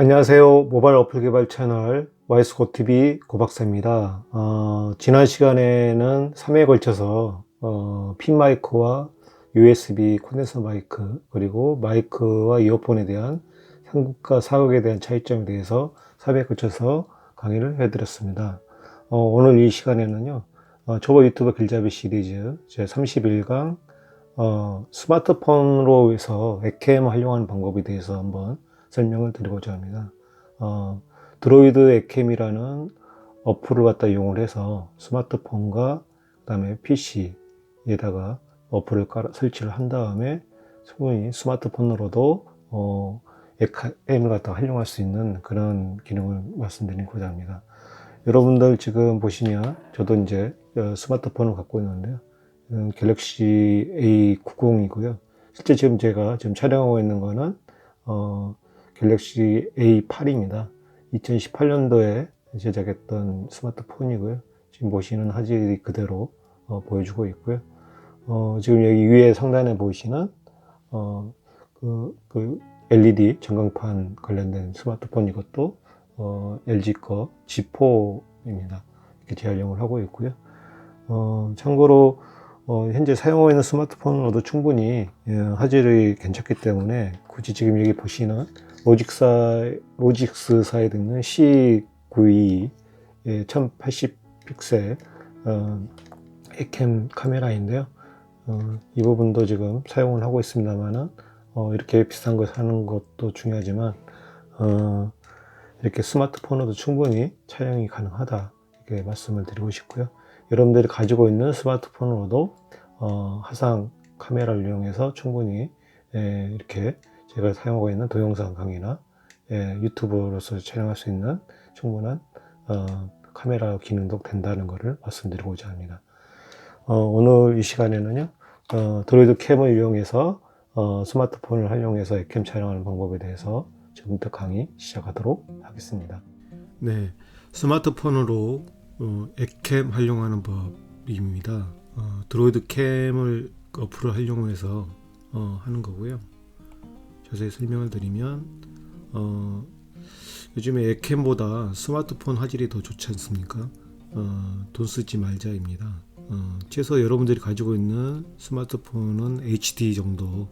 안녕하세요. 모바일 어플 개발 채널 YS고TV 고박사입니다. 어, 지난 시간에는 3회에 걸쳐서 어, 핀 마이크와 USB 콘덴서 마이크 그리고 마이크와 이어폰에 대한 삼국과 사극에 대한 차이점에 대해서 3회에 걸쳐서 강의를 해드렸습니다. 어, 오늘 이 시간에는요. 어, 초보 유튜버 길잡이 시리즈 제 31강 어, 스마트폰으로 해서 엑캠 활용하는 방법에 대해서 한번 설명을 드리고자 합니다. 어, 드로이드 엑캠이라는 어플을 갖다 이용을 해서 스마트폰과 그다음에 PC에다가 어플을 깔아 설치를 한 다음에 충분히 스마트폰으로도 어, 엑캠을 갖다 활용할 수 있는 그런 기능을 말씀드리고자 합니다. 여러분들 지금 보시면 저도 이제 어, 스마트폰을 갖고 있는데요. 음, 갤럭시 A90이고요. 실제 지금 제가 지금 촬영하고 있는 거는 어, 갤럭시 A8입니다. 2018년도에 제작했던 스마트폰이고요. 지금 보시는 화질이 그대로 어, 보여주고 있고요. 어, 지금 여기 위에 상단에 보시는 어, 그, 그 LED 전광판 관련된 스마트폰 이것도 어, LG 거 G4입니다. 이렇게 재활용을 하고 있고요. 어, 참고로 어, 현재 사용하고 있는 스마트폰으로도 충분히 예, 화질이 괜찮기 때문에 굳이 지금 여기 보시는 로직사, 로직스사에 있는 C92 예, 1080 픽셀 어, 에캠 카메라인데요. 어, 이 부분도 지금 사용을 하고 있습니다만은 어, 이렇게 비싼 걸 사는 것도 중요하지만 어, 이렇게 스마트폰으로도 충분히 촬영이 가능하다 이렇게 말씀을 드리고 싶고요. 여러분들이 가지고 있는 스마트폰으로도 어, 화상 카메라를 이용해서 충분히 예, 이렇게 제가 사용하고 있는 동영상 강의나 예, 유튜브로서 촬영할 수 있는 충분한 어, 카메라 기능도 된다는 것을 말씀드리고자 합니다. 어, 오늘 이 시간에는요, 어, 드로이드 캠을 이용해서 어, 스마트폰을 활용해서 엑캠 촬영하는 방법에 대해서 지금부터 강의 시작하도록 하겠습니다. 네, 스마트폰으로 어, 엑캠 활용하는 법입니다. 어, 드로이드 캠을 어플을 활용해서 어, 하는 거고요. 자세히 설명을 드리면 어, 요즘에 엑캠보다 스마트폰 화질이 더 좋지 않습니까? 어, 돈 쓰지 말자입니다. 어, 최소 여러분들이 가지고 있는 스마트폰은 HD 정도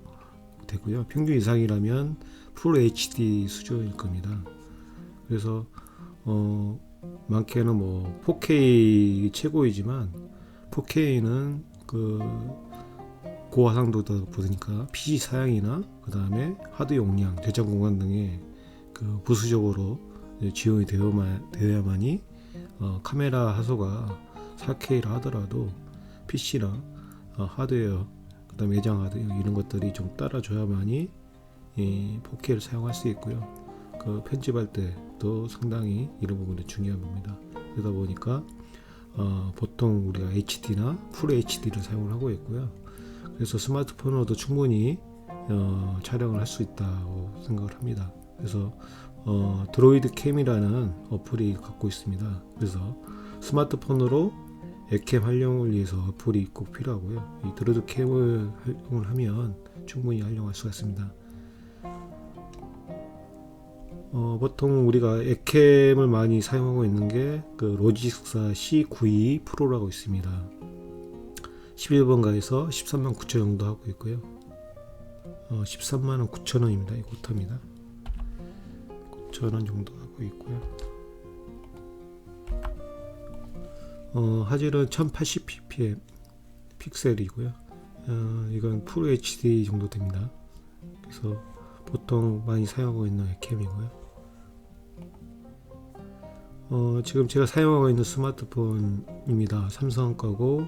되고요. 평균 이상이라면 풀 HD 수준일 겁니다. 그래서 어, 많게는 뭐 4K 최고이지만 4K는 그 고화상도다 보니까 PC 사양이나 그 다음에 하드 용량, 대장 공간 등의 그 부수적으로 지원이 되어야만, 되어야만이 어, 카메라 하소가 4K라 하더라도 PC나 어, 하드웨어, 그 다음에 외장 하드웨어 이런 것들이 좀 따라줘야만이 이 4K를 사용할 수 있고요. 그 편집할 때도 상당히 이런 부분이 중요한 겁니다. 그러다 보니까 어, 보통 우리가 HD나 풀 HD를 사용을 하고 있고요. 그래서 스마트폰으로도 충분히 어, 촬영을 할 수 있다고 생각을 합니다. 그래서 어, 드로이드 캠이라는 어플이 갖고 있습니다. 그래서 스마트폰으로 앱캠 활용을 위해서 어플이 꼭 필요하고요. 이 드로이드 캠을 활용을 하면 충분히 활용할 수가 있습니다. 어, 보통 우리가 엑캠을 많이 사용하고 있는 게 그 로직사 C92 프로라고 있습니다. 11번 가에서 13만 9천 정도 하고 있고요. 어, 13만 9천 원입니다. 이 고탑니다. 9천 원 정도 하고 있고요. 어, 화질은 1080 ppm 픽셀이고요. 어, 이건 풀 HD 정도 됩니다. 그래서 보통 많이 사용하고 있는 엑캠이고요. 어, 지금 제가 사용하고 있는 스마트폰입니다. 삼성 거고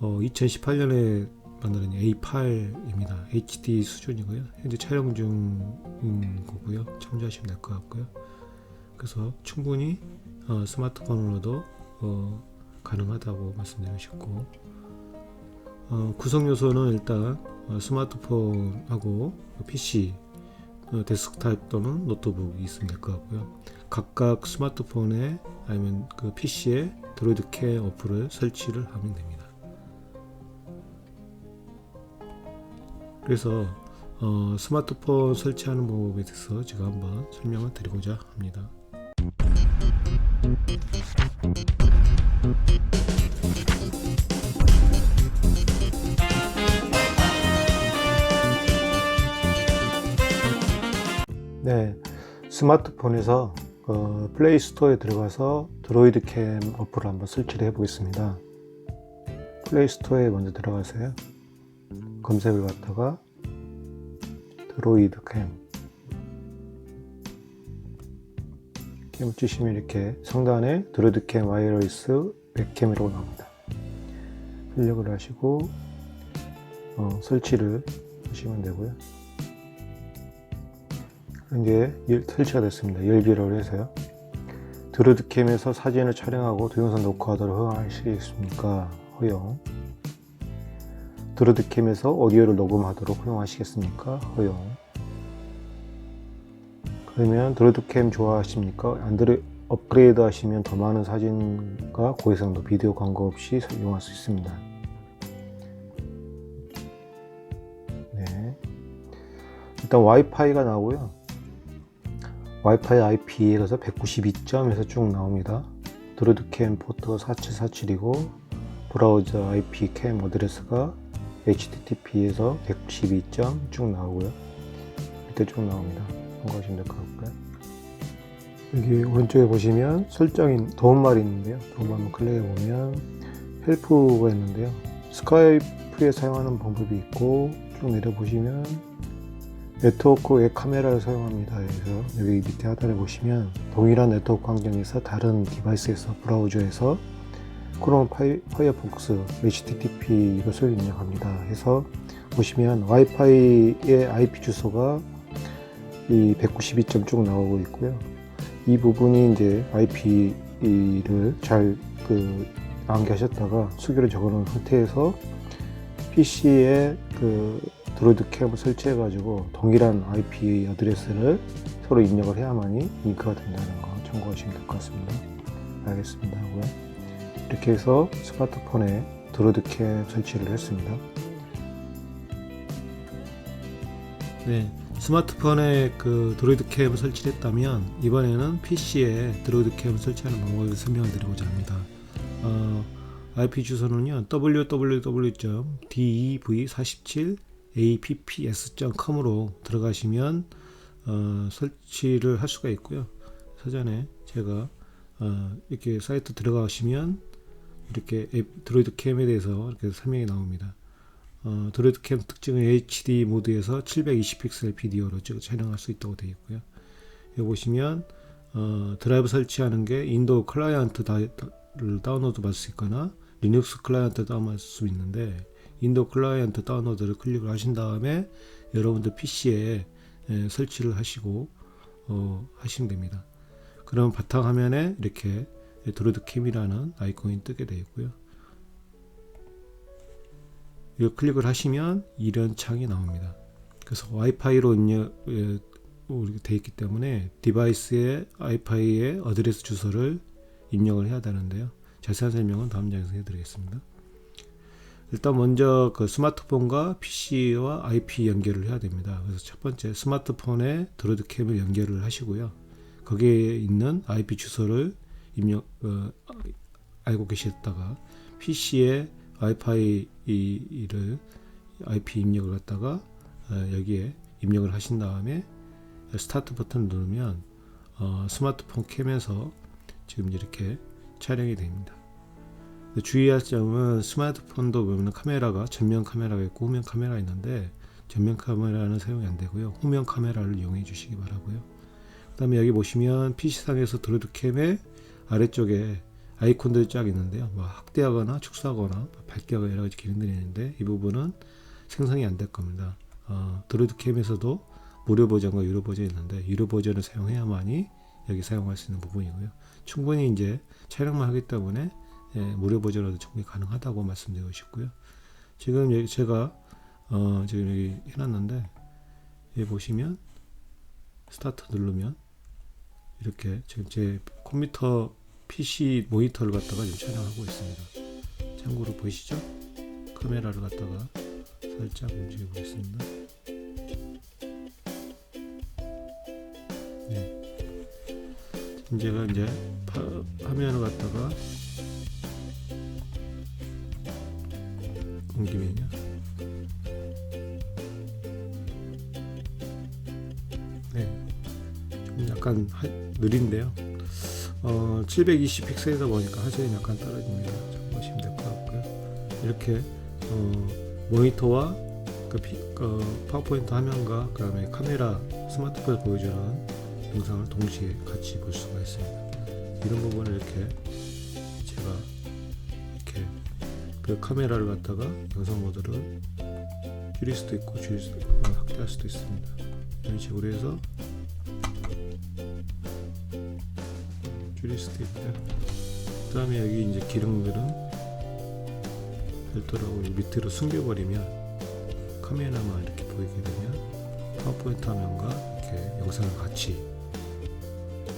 어, 2018년에 만든 A8입니다. HD 수준이고요. 현재 촬영 중인 거고요. 참조하시면 될 것 같고요. 그래서 충분히 어, 스마트폰으로도 어, 가능하다고 말씀드리고 싶고 어, 구성 요소는 일단 어, 스마트폰하고 PC, 어, 데스크탑 또는 노트북이 있으면 될 것 같고요. 각각 스마트폰에 아니면 그 PC에 드로이드 캐 어플을 설치를 하면 됩니다. 그래서 어, 스마트폰 설치하는 방법에 대해서 제가 한번 설명을 드리고자 합니다. 네, 스마트폰에서 어, 플레이 스토어에 들어가서 드로이드 캠 어플을 한번 설치를 해 보겠습니다. 플레이 스토어에 먼저 들어가세요. 검색을 갖다가 드로이드 캠 캠을 치시면 이렇게 상단에 드로이드 캠 와이어리스 웹캠이라고 나옵니다. 클릭을 하시고 어, 설치를 하시면 되고요. 이제 설치가 됐습니다. 열기를 해서요. 드로드캠에서 사진을 촬영하고 동영상 녹화하도록 허용하시겠습니까? 허용. 드로드캠에서 오디오를 녹음하도록 허용하시겠습니까? 허용. 그러면 드로드캠 좋아하십니까? 안드로 업그레이드 하시면 더 많은 사진과 고해상도 비디오 광고 없이 사용할 수 있습니다. 네. 일단 와이파이가 나오고요. 와이파이 IP에서 192점에서 쭉 나옵니다. 드로드캠 포트가 4747이고 브라우저 IP 캠 어드레스가 HTTP에서 192점 쭉 나오고요. 밑에 쭉 나옵니다. 참고하시면 될 것 같고요. 여기 오른쪽에 보시면 설정인 도움말이 있는데요. 도움 한번 클릭해 보면 헬프가 있는데요. 스카이프에 사용하는 방법이 있고 쭉 내려 보시면 네트워크 웹 카메라를 사용합니다. 그래서 여기 밑에 하단에 보시면 동일한 네트워크 환경에서 다른 디바이스에서 브라우저에서 크롬 파이, 파이어폭스 HTTP 이것을 입력합니다. 해서 보시면 와이파이의 IP 주소가 이 192점 쭉 나오고 있고요. 이 부분이 이제 IP를 잘그 암기하셨다가 수기로 적어놓은 상태에서 PC에 그 드로이드 캠을 설치해 가지고 동일한 IP 어드레스를 서로 입력을 해야만이 링크가 된다는 거 참고하시면 될 것 같습니다. 알겠습니다 하고요. 이렇게 해서 스마트폰에 캠 설치를 했습니다. 네, 스마트폰에 그 드로이드 캠을 설치했다면 이번에는 PC에 드로이드 캠을 설치하는 방법을 설명을 드리고자 합니다. 어, IP 주소는요 www.dev47 apps.com으로 들어가시면 어, 설치를 할 수가 있고요. 사전에 제가 어, 이렇게 사이트 들어가시면 이렇게 앱, 드로이드 캠에 대해서 이렇게 설명이 나옵니다. 어, 드로이드 캠 특징은 HD 모드에서 720픽셀 비디오로 촬영할 수 있다고 되어 있고요. 여기 보시면 어, 드라이브 설치하는 게 인도 클라이언트를 다운로드 받을 수 있거나 리눅스 클라이언트 다운받을 수 있는데 인도 클라이언트 다운로드를 클릭을 하신 다음에 여러분들 PC에 예, 설치를 하시고 어, 하시면 됩니다. 그럼 바탕화면에 이렇게 드로드 캠이라는 아이콘이 뜨게 되어 있고요. 이 클릭을 하시면 이런 창이 나옵니다. 그래서 와이파이로 입력 예, 되어 있기 때문에 디바이스의 와이파이의 어드레스 주소를 입력을 해야 되는데요. 자세한 설명은 다음 장에서 해드리겠습니다. 일단 먼저 그 스마트폰과 PC와 IP 연결을 해야 됩니다. 그래서 첫 번째 스마트폰에 드로드캠을 연결을 하시고요. 거기에 있는 IP 주소를 입력 어, 알고 계셨다가 PC에 와이파이를 IP 입력을 갖다가 어, 여기에 입력을 하신 다음에 스타트 버튼을 누르면 어, 스마트폰 캠에서 지금 이렇게 촬영이 됩니다. 주의할 점은 스마트폰도 보면 카메라가 전면 카메라가 있고 후면 카메라 있는데 전면 카메라는 사용이 안 되고요. 후면 카메라를 이용해 주시기 바라고요. 그 다음에 여기 보시면 PC상에서 드로드 캠의 아래쪽에 아이콘들이 쫙 있는데요. 뭐 확대하거나 축소하거나 밝게하거나 여러 가지 기능들이 있는데 이 부분은 생성이 안 될 겁니다. 어, 드로드 캠에서도 무료 버전과 유료 버전이 있는데 유료 버전을 사용해야만이 여기 사용할 수 있는 부분이고요. 충분히 이제 촬영만 하기 때문에 예, 무료 버전으로도 충분히 가능하다고 말씀드리고 싶고요. 지금 여기 제가 어, 지금 여기 해놨는데 여기 보시면 스타트 누르면 이렇게 지금 제 컴퓨터 PC 모니터를 갖다가 지금 촬영하고 있습니다. 참고로 보이시죠? 카메라를 갖다가 살짝 움직여 보겠습니다. 네. 제가 이제 파, 화면을 갖다가 옮기면요. 네. 좀 약간 하, 느린데요. 어, 720 픽셀이다 보니까 화질이 약간 떨어집니다. 좀 보시면 될 것 같고요. 이렇게 어, 모니터와 그 피- 어, 파워포인트 화면과 그다음에 카메라 스마트폰에 보여주는 영상을 동시에 같이 볼 수가 있습니다. 이런 부분을 이렇게 제가 이렇게 그 카메라를 갖다가 영상 모드를 줄일 수도 있고 줄일 수도 있고 확대할 수도 있습니다. 이런 식으로 해서 수도 있고요. 그 다음에 여기 이제 기능들은 별도로 밑으로 숨겨버리면 카메라만 이렇게 보이게 되면 파워포인트 화면과 이렇게 영상을 같이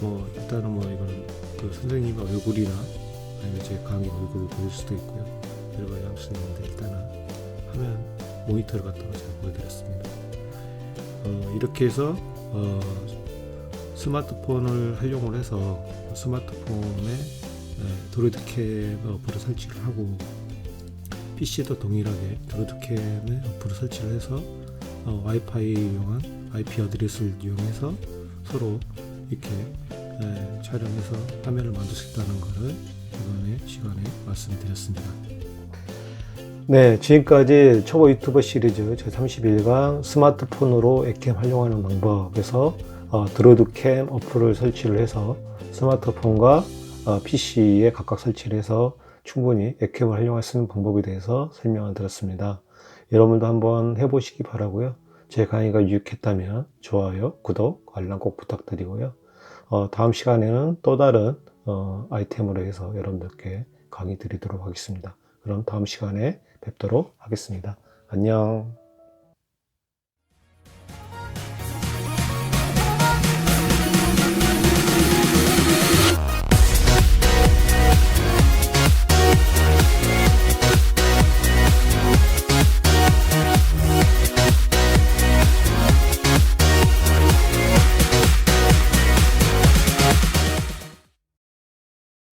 뭐 일단은 뭐 이거는 그 선생님 얼굴이나 아니면 제 강의 얼굴을 보일 수도 있고요 여러 가지 할수 있는데 일단은 화면 모니터를 갖다가 제가 보여드렸습니다 어, 이렇게 해서 어, 스마트폰을 활용을 해서 스마트폰에 에, 드로이드캠 어플을 설치를 하고 PC도 동일하게 드로이드캠에 어플을 설치를 해서 어, 와이파이 이용한 IP 어드레스를 이용해서 서로 이렇게 에, 촬영해서 화면을 만들 수 있다는 것을 이번에 시간에 말씀드렸습니다. 네, 지금까지 초보 유튜버 시리즈 제 31강 스마트폰으로 액캠 활용하는 방법에서 어, 드로이드캠 어플을 설치를 해서 스마트폰과 어, PC에 각각 설치를 해서 충분히 액캠을 활용할 수 있는 방법에 대해서 설명을 드렸습니다. 여러분도 한번 해보시기 바라고요. 제 강의가 유익했다면 좋아요, 구독, 알람 꼭 부탁드리고요. 어, 다음 시간에는 또 다른 어, 아이템으로 해서 여러분들께 강의 드리도록 하겠습니다. 그럼 다음 시간에 뵙도록 하겠습니다. 안녕.